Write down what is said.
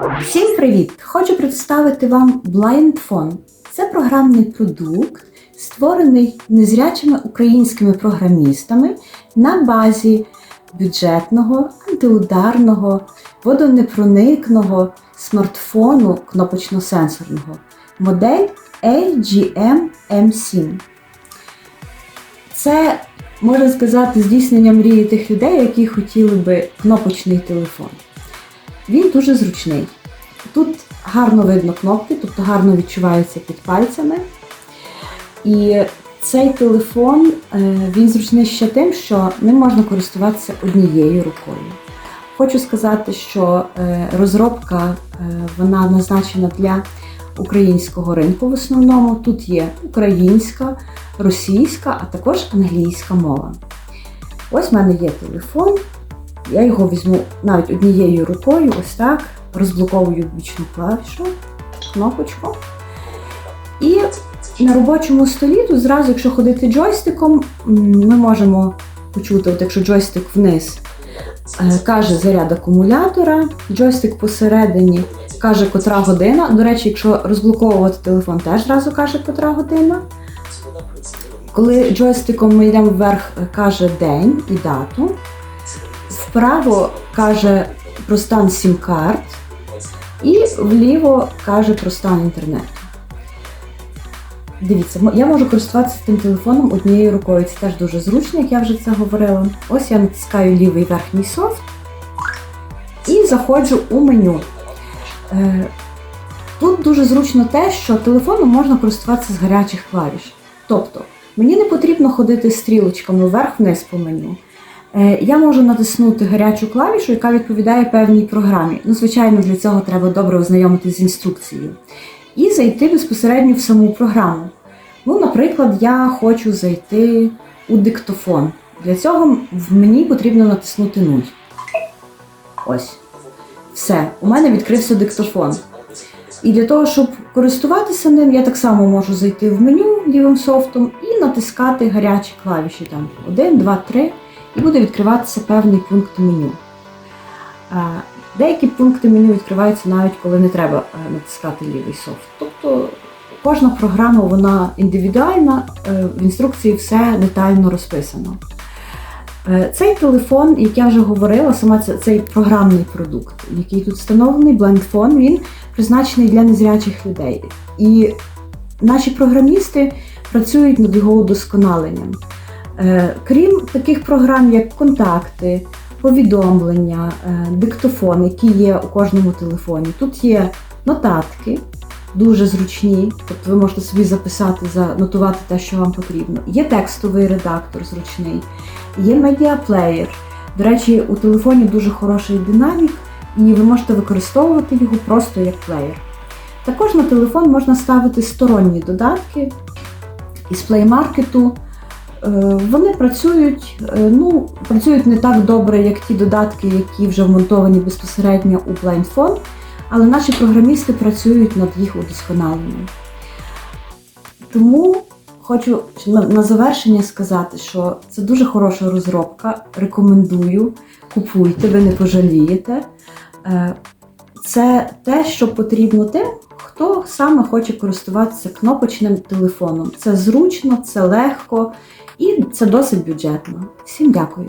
Всім привіт! Хочу представити вам BlindPhone. Це програмний продукт, створений незрячими українськими програмістами на базі бюджетного, антиударного, водонепроникного смартфону кнопочно-сенсорного модель LGM M7. Це, можна сказати, здійснення мрії тих людей, які хотіли би кнопочний телефон. Він дуже зручний. Тут гарно видно кнопки, тобто гарно відчуваються під пальцями. І цей телефон е, він зручний ще тим, що ним можна користуватися однією рукою. Хочу сказати, що е, розробка е, вона назначена для українського ринку в основному. Тут є українська, російська, а також англійська мова. Ось в мене є телефон. Я його візьму навіть однією рукою, ось так, розблоковую бічну клавішу, кнопочку. І на робочому столі тут зразу, якщо ходити джойстиком, ми можемо почути, от якщо джойстик вниз е, каже заряд акумулятора, джойстик посередині каже котра година. До речі, якщо розблоковувати телефон, теж зразу каже котра година. Коли джойстиком ми йдемо вверх, е, каже день і дату. Вправо каже про стан сім-карт, і вліво каже про стан інтернету. Дивіться, я можу користуватися тим телефоном однією рукою. Це теж дуже зручно, як я вже це говорила. Ось я натискаю лівий верхній софт і заходжу у меню. Е, Тут дуже зручно те, що телефоном можна користуватися з гарячих клавіш. Тобто, мені не потрібно ходити стрілочками вверх-вниз по меню. Е, Я можу натиснути гарячу клавішу, яка відповідає певній програмі. Ну, звичайно, для цього треба добре ознайомитися з інструкцією. І зайти безпосередньо в саму програму. Ну, наприклад, я хочу зайти у диктофон. Для цього мені потрібно натиснути 0. Ось. Все, у мене відкрився диктофон. І для того, щоб користуватися ним, я так само можу зайти в меню лівим софтом і натискати гарячі клавіші там 1, 2, 3, і буде відкриватися певний пункт меню. Деякі пункти меню відкриваються навіть коли не треба е, натискати лівий софт. Тобто кожна програма вона індивідуальна, е, в інструкції все детально розписано. Е, Цей телефон, як я вже говорила, саме це- цей програмний продукт, який тут встановлений, BlendPhone, він призначений для незрячих людей. І наші програмісти працюють над його удосконаленням. Е, Крім таких програм, як контакти, повідомлення, е, диктофон, які є у кожному телефоні, тут є нотатки. Дуже зручні, тобто ви можете собі записати, занотувати те, що вам потрібно. Є текстовий редактор зручний, є медіаплеєр. До речі, у телефоні дуже хороший динамік, і ви можете використовувати його просто як плеєр. Також на телефон можна ставити сторонні додатки із плеймаркету. Е, Вони працюють, е, ну, працюють не так добре, як ті додатки, які вже вмонтовані безпосередньо у BlindPhone, але наші програмісти працюють над їх удосконаленням. Тому хочу на, на завершення сказати, що це дуже хороша розробка. Рекомендую, купуйте, ви не пожалієте. Е, Це те, що потрібно тим, хто саме хоче користуватися кнопочним телефоном. Це зручно, це легко і це досить бюджетно. Всім дякую.